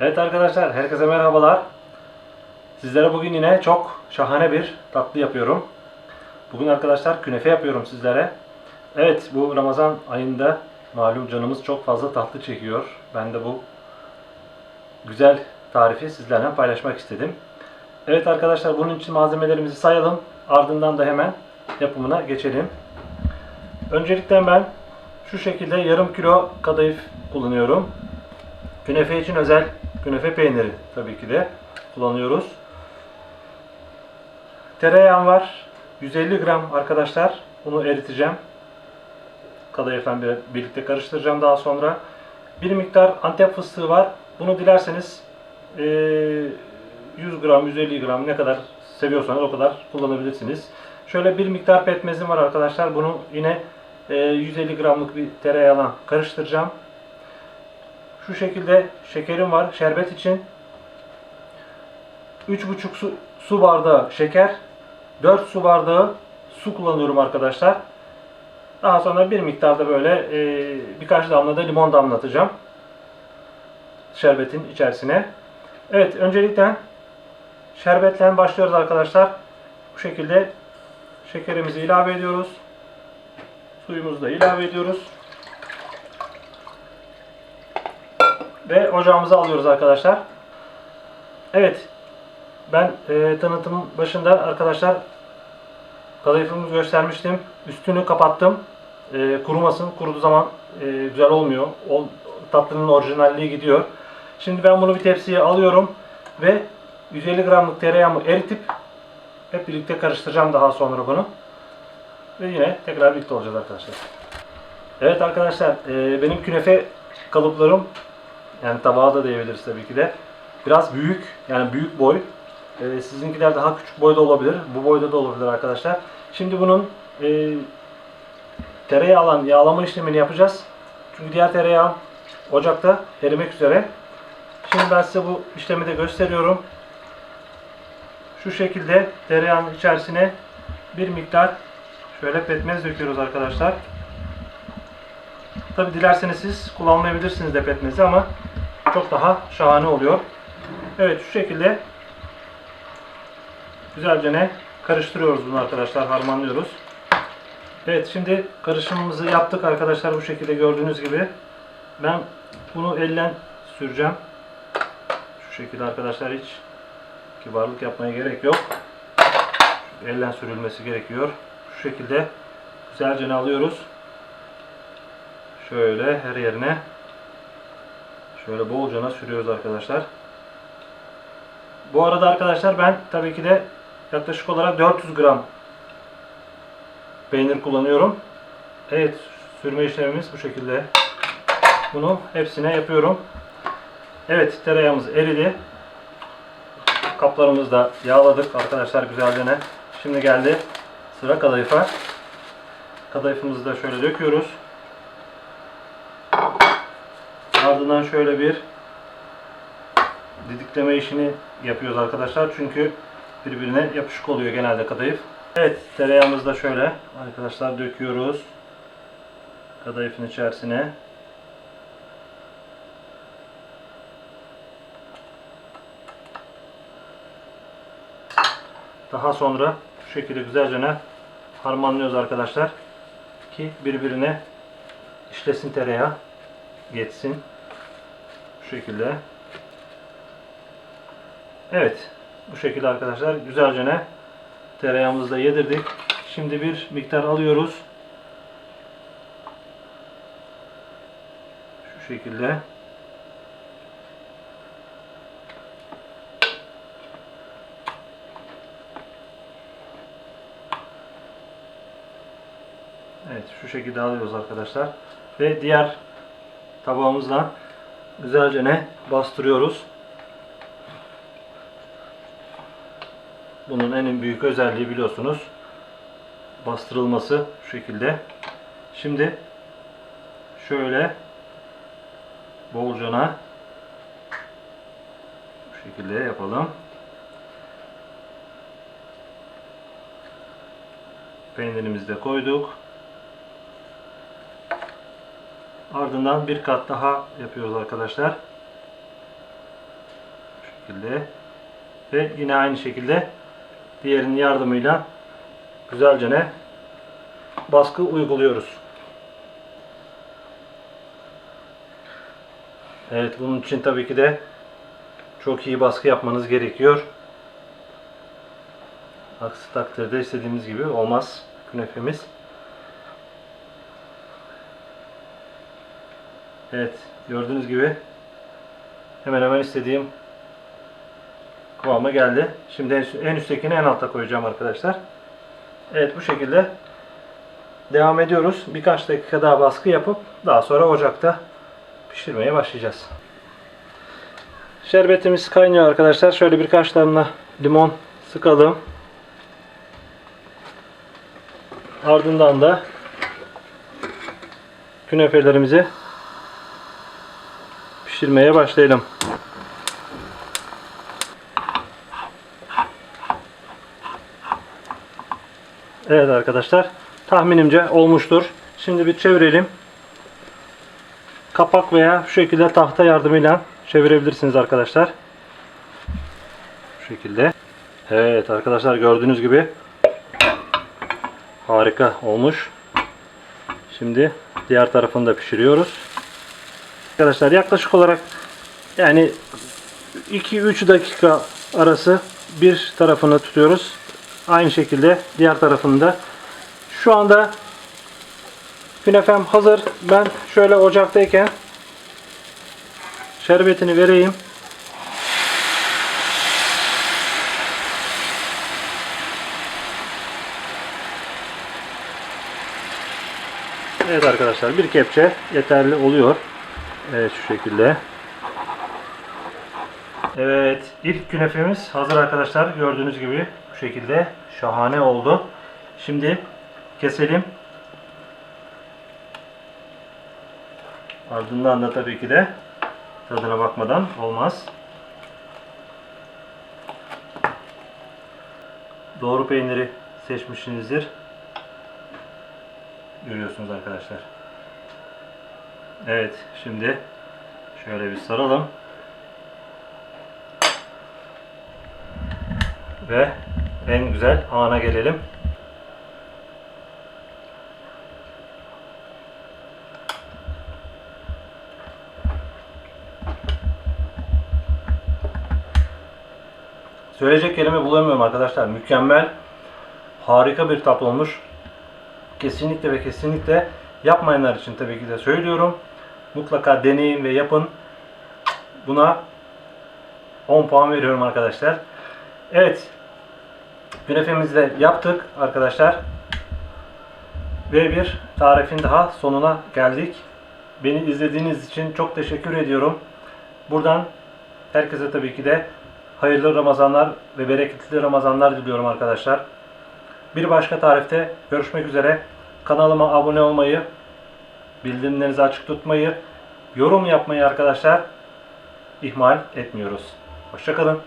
Evet arkadaşlar, herkese merhabalar. Sizlere bugün yine çok şahane bir tatlı yapıyorum. Bugün arkadaşlar künefe yapıyorum sizlere. Evet, bu Ramazan ayında malum canımız çok fazla tatlı çekiyor. Ben de bu güzel tarifi sizlerle paylaşmak istedim. Evet arkadaşlar, bunun için malzemelerimizi sayalım. Ardından da hemen yapımına geçelim. Öncelikle ben şu şekilde yarım kilo kadayıf kullanıyorum. Künefe için özel künefe peyniri tabii ki de kullanıyoruz. Tereyağım var. 150 gram arkadaşlar. Bunu eriteceğim. Kadayıfla bir- birlikte karıştıracağım daha sonra. Bir miktar antep fıstığı var. Bunu dilerseniz eee, 100 gram, 150 gram ne kadar seviyorsanız o kadar kullanabilirsiniz. Şöyle bir miktar pekmezim var arkadaşlar. Bunu yine eee, 150 gramlık bir tereyağına karıştıracağım. Şu şekilde şekerim var. Şerbet için 3,5 su, su bardağı şeker, 4 su bardağı su kullanıyorum arkadaşlar. Daha sonra bir miktarda böyle e, birkaç damla da limon damlatacağım. Şerbetin içerisine. Evet öncelikle şerbetle başlıyoruz arkadaşlar. Bu şekilde şekerimizi ilave ediyoruz. Suyumuzu da ilave ediyoruz. Ve ocağımıza alıyoruz arkadaşlar. Evet. Ben e, tanıtım başında arkadaşlar kadayıfımı göstermiştim. Üstünü kapattım. E, kurumasın. Kuruduğu zaman e, güzel olmuyor. O, tatlının orijinalliği gidiyor. Şimdi ben bunu bir tepsiye alıyorum ve 150 gramlık tereyağımı eritip hep birlikte karıştıracağım daha sonra bunu. Ve yine tekrar birlikte olacağız arkadaşlar. Evet arkadaşlar e, benim künefe kalıplarım yani tabağa da diyebiliriz tabii ki de. Biraz büyük yani büyük boy. Ee, sizinkiler daha küçük boyda olabilir. Bu boyda da olabilir arkadaşlar. Şimdi bunun e, tereyağla yağlama işlemini yapacağız. Çünkü diğer tereyağı ocakta erimek üzere. Şimdi ben size bu işlemi de gösteriyorum. Şu şekilde tereyağın içerisine bir miktar şöyle pekmez döküyoruz arkadaşlar. Tabi dilerseniz siz kullanmayabilirsiniz de pekmezi ama çok daha şahane oluyor. Evet şu şekilde güzelce ne karıştırıyoruz bunu arkadaşlar harmanlıyoruz. Evet şimdi karışımımızı yaptık arkadaşlar bu şekilde gördüğünüz gibi. Ben bunu elle süreceğim. Şu şekilde arkadaşlar hiç kibarlık yapmaya gerek yok. Elle sürülmesi gerekiyor. Şu şekilde güzelce alıyoruz. Şöyle her yerine şöyle bolcana sürüyoruz arkadaşlar. Bu arada arkadaşlar ben tabii ki de yaklaşık olarak 400 gram peynir kullanıyorum. Evet sürme işlemimiz bu şekilde. Bunu hepsine yapıyorum. Evet tereyağımız eridi. Kaplarımızı da yağladık arkadaşlar güzelce. Şimdi geldi sıra kadayıfa. Kadayıfımızı da şöyle döküyoruz. Ardından şöyle bir didikleme işini yapıyoruz arkadaşlar. Çünkü birbirine yapışık oluyor genelde kadayıf. Evet tereyağımızı da şöyle arkadaşlar döküyoruz. Kadayıfın içerisine. Daha sonra şu şekilde güzelce harmanlıyoruz arkadaşlar. Ki birbirine işlesin tereyağı. Geçsin. Şekilde. Evet. Bu şekilde arkadaşlar güzelce ne tereyağımızı da yedirdik. Şimdi bir miktar alıyoruz. Şu şekilde. Evet şu şekilde alıyoruz arkadaşlar. Ve diğer tabağımızla güzelce ne bastırıyoruz. Bunun en büyük özelliği biliyorsunuz bastırılması şu şekilde. Şimdi şöyle bolcana bu şekilde yapalım. Peynirimizi de koyduk. Ardından bir kat daha yapıyoruz arkadaşlar. şekilde. Ve yine aynı şekilde diğerinin yardımıyla güzelce ne baskı uyguluyoruz. Evet bunun için tabii ki de çok iyi baskı yapmanız gerekiyor. Aksi takdirde istediğimiz gibi olmaz künefemiz. Evet gördüğünüz gibi hemen hemen istediğim kıvama geldi. Şimdi en- üsttekini en alta koyacağım arkadaşlar. Evet bu şekilde devam ediyoruz. Birkaç dakika daha baskı yapıp daha sonra ocakta pişirmeye başlayacağız. Şerbetimiz kaynıyor arkadaşlar. Şöyle birkaç damla limon sıkalım. Ardından da künefelerimizi pişirmeye başlayalım. Evet arkadaşlar tahminimce olmuştur. Şimdi bir çevirelim. Kapak veya şu şekilde tahta yardımıyla çevirebilirsiniz arkadaşlar. Bu şekilde. Evet arkadaşlar gördüğünüz gibi harika olmuş. Şimdi diğer tarafını da pişiriyoruz. Arkadaşlar yaklaşık olarak yani 2-3 dakika arası bir tarafını tutuyoruz. Aynı şekilde diğer tarafını da. Şu anda künefem hazır. Ben şöyle ocaktayken şerbetini vereyim. Evet arkadaşlar bir kepçe yeterli oluyor. Evet şu şekilde. Evet ilk künefemiz hazır arkadaşlar. Gördüğünüz gibi bu şekilde şahane oldu. Şimdi keselim. Ardından da tabii ki de tadına bakmadan olmaz. Doğru peyniri seçmişsinizdir. Görüyorsunuz arkadaşlar. Evet şimdi şöyle bir saralım. Ve en güzel ana gelelim. Söyleyecek kelime bulamıyorum arkadaşlar. Mükemmel. Harika bir tat olmuş. Kesinlikle ve kesinlikle yapmayanlar için tabii ki de söylüyorum. Mutlaka deneyin ve yapın. Buna 10 puan veriyorum arkadaşlar. Evet. Künefemizi de yaptık arkadaşlar. Ve bir tarifin daha sonuna geldik. Beni izlediğiniz için çok teşekkür ediyorum. Buradan herkese tabii ki de hayırlı Ramazanlar ve bereketli Ramazanlar diliyorum arkadaşlar. Bir başka tarifte görüşmek üzere. Kanalıma abone olmayı, bildirimlerinizi açık tutmayı, yorum yapmayı arkadaşlar ihmal etmiyoruz. Hoşçakalın.